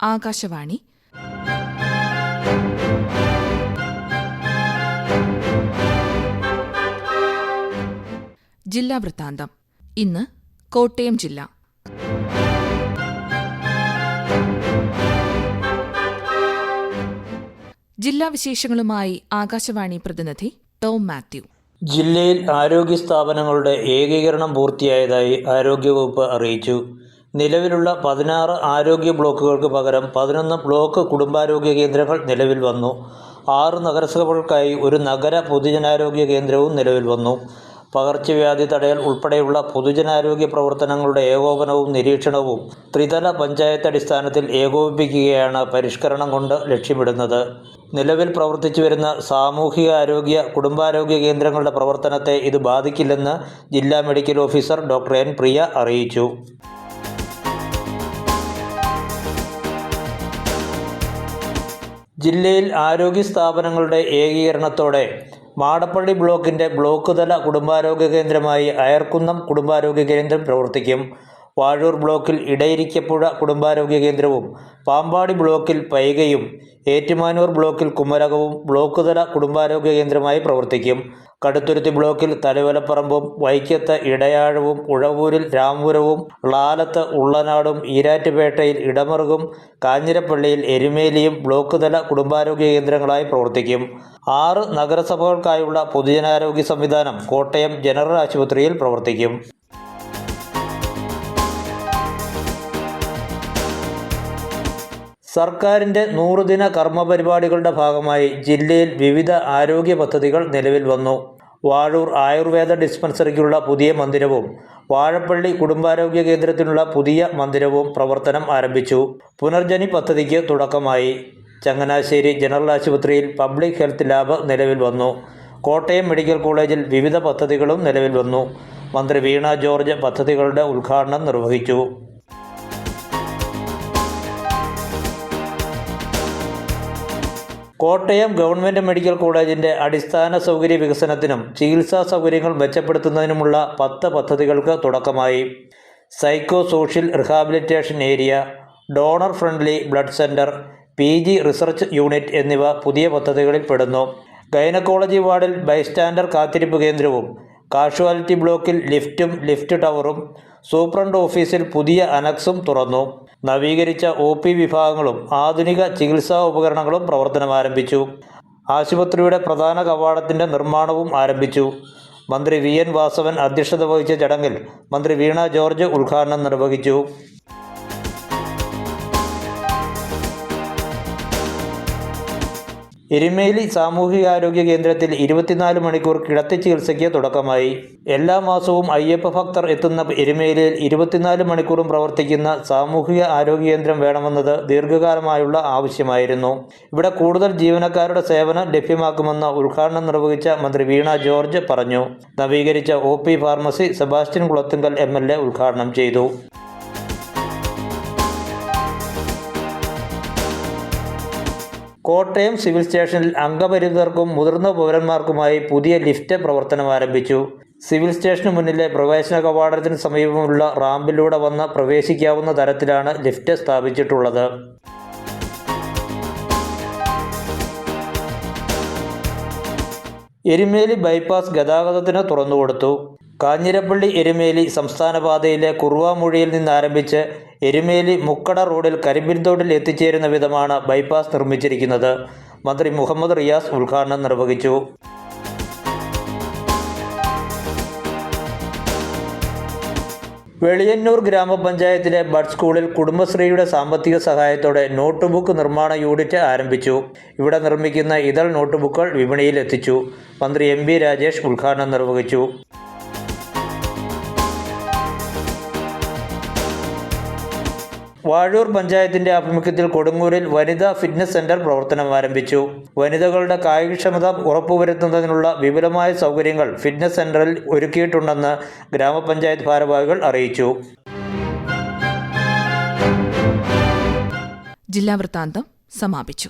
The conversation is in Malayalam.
ആകാശവാണി. ജില്ലാ വൃത്താന്തം. ഇന്ന് കോട്ടയം ജില്ല. ജില്ലാ വിശേഷങ്ങളുമായി ആകാശവാണി പ്രതിനിധി ടോം മാത്യു. ജില്ലയിൽ ആരോഗ്യ സ്ഥാപനങ്ങളുടെ ഏകീകരണം പൂർത്തിയായതായി ആരോഗ്യവകുപ്പ് അറിയിച്ചു. നിലവിലുള്ള പതിനാറ് ആരോഗ്യ ബ്ലോക്കുകൾക്ക് പകരം പതിനൊന്ന് ബ്ലോക്ക് കുടുംബാരോഗ്യ കേന്ദ്രങ്ങൾ നിലവിൽ വന്നു. ആറ് നഗരസഭകൾക്കായി ഒരു നഗര പൊതുജനാരോഗ്യ കേന്ദ്രവും നിലവിൽ വന്നു. പകർച്ചവ്യാധി തടയൽ ഉൾപ്പെടെയുള്ള പൊതുജനാരോഗ്യ പ്രവർത്തനങ്ങളുടെ ഏകോപനവും നിരീക്ഷണവും ത്രിതല പഞ്ചായത്ത് അടിസ്ഥാനത്തിൽ ഏകോപിപ്പിക്കുകയാണ് പരിഷ്കരണം കൊണ്ട് ലക്ഷ്യമിടുന്നത്. നിലവിൽ പ്രവർത്തിച്ചു വരുന്ന സാമൂഹിക ആരോഗ്യ കുടുംബാരോഗ്യ കേന്ദ്രങ്ങളുടെ പ്രവർത്തനത്തെ ഇത് ബാധിക്കില്ലെന്ന് ജില്ലാ medical officer doctor N Priya അറിയിച്ചു. ജില്ലയിൽ ആരോഗ്യ സ്ഥാപനങ്ങളുടെ ഏകീകരണത്തോടെ മാടപ്പള്ളി ബ്ലോക്കിന്റെ ബ്ലോക്ക് തല കുടുംബാരോഗ്യ കേന്ദ്രമായി അയർക്കുന്നം കുടുംബാരോഗ്യ കേന്ദ്രം പ്രവർത്തിക്കും. വാഴൂർ ബ്ലോക്കിൽ ഇടയിരിക്കപ്പുഴ കുടുംബാരോഗ്യ കേന്ദ്രവും പാമ്പാടി ബ്ലോക്കിൽ പൈകയും ഏറ്റുമാനൂർ ബ്ലോക്കിൽ കുമരകവും ബ്ലോക്ക് തല കുടുംബാരോഗ്യ കേന്ദ്രമായി പ്രവർത്തിക്കും. കടുത്തുരുത്തി ബ്ലോക്കിൽ തലവലപ്പറമ്പും വൈക്കത്ത് ഇടയാഴവും ഉഴവൂരിൽ രാമപുരവും ളാലത്ത് ഉള്ളനാടും ഈരാറ്റുപേട്ടയിൽ ഇടമറുകും കാഞ്ഞിരപ്പള്ളിയിൽ എരുമേലിയും ബ്ലോക്ക് തല കുടുംബാരോഗ്യ കേന്ദ്രങ്ങളായി പ്രവർത്തിക്കും. ആറ് നഗരസഭകൾക്കായുള്ള പൊതുജനാരോഗ്യ സംവിധാനം കോട്ടയം ജനറൽ ആശുപത്രിയിൽ പ്രവർത്തിക്കും. സർക്കാരിന്റെ നൂറുദിന കർമ്മ പരിപാടികളുടെ ഭാഗമായി ജില്ലയിൽ വിവിധ ആരോഗ്യ പദ്ധതികൾ നിലവിൽ വന്നു. വാഴൂർ ആയുർവേദ ഡിസ്പെൻസറിക്കുള്ള പുതിയ മന്ദിരവും വാഴപ്പള്ളി കുടുംബാരോഗ്യ കേന്ദ്രത്തിനുള്ള പുതിയ മന്ദിരവും പ്രവർത്തനം ആരംഭിച്ചു. പുനർജനി പദ്ധതിക്ക് തുടക്കമായി. ചങ്ങനാശ്ശേരി ജനറൽ ആശുപത്രിയിൽ പബ്ലിക് ഹെൽത്ത് ലാബ് നിലവിൽ വന്നു. കോട്ടയം മെഡിക്കൽ കോളേജിൽ വിവിധ പദ്ധതികളും നിലവിൽ വന്നു. മന്ത്രി വീണ ജോർജ് പദ്ധതികളുടെ ഉദ്ഘാടനം നിർവഹിച്ചു. കോട്ടയം ഗവൺമെന്റ് മെഡിക്കൽ കോളേജിന്റെ അടിസ്ഥാന സൗകര്യ വികസനത്തിനും ചികിത്സാ സൗകര്യങ്ങൾ മെച്ചപ്പെടുത്തുന്നതിനുമുള്ള പത്ത് പദ്ധതികൾക്ക് തുടക്കമായി. Psycho social rehabilitation area donor friendly blood centre P G research unit എന്നിവ പുതിയ പദ്ധതികളിൽ പെടുന്നു. ഗൈനക്കോളജി വാർഡിൽ ബൈസ്റ്റാൻഡർ കാത്തിരിപ്പ് കേന്ദ്രവും കാഷ്വാലിറ്റി ബ്ലോക്കിൽ ലിഫ്റ്റും ലിഫ്റ്റ് ടവറും സൂപ്രണ്ട് ഓഫീസിൽ പുതിയ അനക്സും തുറന്നു. നവീകരിച്ച ഒ പി വിഭാഗങ്ങളും ആധുനിക ചികിത്സാ ഉപകരണങ്ങളും പ്രവർത്തനം ആരംഭിച്ചു. ആശുപത്രിയുടെ പ്രധാന കവാടത്തിന്റെ നിർമ്മാണവും ആരംഭിച്ചു. മന്ത്രി വി. എൻ. വാസവൻ അധ്യക്ഷത വഹിച്ച ചടങ്ങിൽ മന്ത്രി വീണ ജോർജ് ഉദ്ഘാടനം നിർവഹിച്ചു. എരുമേലി സാമൂഹികാരോഗ്യ കേന്ദ്രത്തിൽ ഇരുപത്തിനാല് മണിക്കൂർ കിടത്തി ചികിത്സയ്ക്ക് തുടക്കമായി. എല്ലാ മാസവും അയ്യപ്പ ഭക്തർ എത്തുന്ന എരുമേലിയിൽ ഇരുപത്തിനാല് മണിക്കൂറും പ്രവർത്തിക്കുന്ന സാമൂഹിക ആരോഗ്യ കേന്ദ്രം വേണമെന്നത് ദീർഘകാലമായുള്ള ആവശ്യമായിരുന്നു. ഇവിടെ കൂടുതൽ ജീവനക്കാരുടെ സേവനം ലഭ്യമാക്കുമെന്ന് ഉദ്ഘാടനം നിർവഹിച്ച മന്ത്രി വീണ ജോർജ് പറഞ്ഞു. നവീകരിച്ച ഒ ഫാർമസി സെബാസ്റ്റ്യൻ കുളത്തുങ്കൽ എ ഉദ്ഘാടനം ചെയ്തു. കോട്ടയം സിവിൽ സ്റ്റേഷനിൽ അംഗപരിമിതർക്കും മുതിർന്ന പൗരന്മാർക്കുമായി പുതിയ ലിഫ്റ്റ് പ്രവർത്തനം ആരംഭിച്ചു. സിവിൽ സ്റ്റേഷന് മുന്നിലെ പ്രവേശന കവാടത്തിന് സമീപമുള്ള റാമ്പിലൂടെ വന്ന് പ്രവേശിക്കാവുന്ന തരത്തിലാണ് ലിഫ്റ്റ് സ്ഥാപിച്ചിട്ടുള്ളത്. എരുമേലി ബൈപ്പാസ് ഗതാഗതത്തിന് തുറന്നുകൊടുത്തു. കാഞ്ഞിരപ്പള്ളി എരുമേലി സംസ്ഥാന പാതയിലെ കുറുവാമൊഴിയിൽ നിന്നാരംഭിച്ച് എരുമേലി മുക്കട റോഡിൽ കരിമ്പിൻതോട്ടിൽ എത്തിച്ചേരുന്ന വിധമാണ് ബൈപ്പാസ് നിർമ്മിച്ചിരിക്കുന്നത്. മന്ത്രി മുഹമ്മദ് റിയാസ് ഉദ്ഘാടനം നിർവഹിച്ചു. വെളിയന്നൂർ ഗ്രാമപഞ്ചായത്തിലെ ബഡ് സ്കൂളിൽ കുടുംബശ്രീയുടെ സാമ്പത്തിക സഹായത്തോടെ നോട്ട് ബുക്ക് നിർമ്മാണ യൂണിറ്റ് ആരംഭിച്ചു. ഇവിടെ നിർമ്മിക്കുന്ന ഇതൾ നോട്ട് ബുക്കുകൾ വിപണിയിൽ എത്തിച്ചു. മന്ത്രി എം രാജേഷ് ഉദ്ഘാടനം നിർവഹിച്ചു. വാഴൂർ പഞ്ചായത്തിന്റെ ആഭിമുഖ്യത്തിൽ കൊടുങ്ങൂരിൽ വനിതാ ഫിറ്റ്നസ് സെന്റർ പ്രവർത്തനം ആരംഭിച്ചു. വനിതകളുടെ കായികക്ഷമത ഉറപ്പുവരുത്തുന്നതിനുള്ള വിപുലമായ സൗകര്യങ്ങൾ ഫിറ്റ്നസ് സെന്ററിൽ ഒരുക്കിയിട്ടുണ്ടെന്ന് ഗ്രാമപഞ്ചായത്ത് ഭാരവാഹികൾ അറിയിച്ചു. ജില്ലാ വൃത്താന്തം സമാപിച്ചു.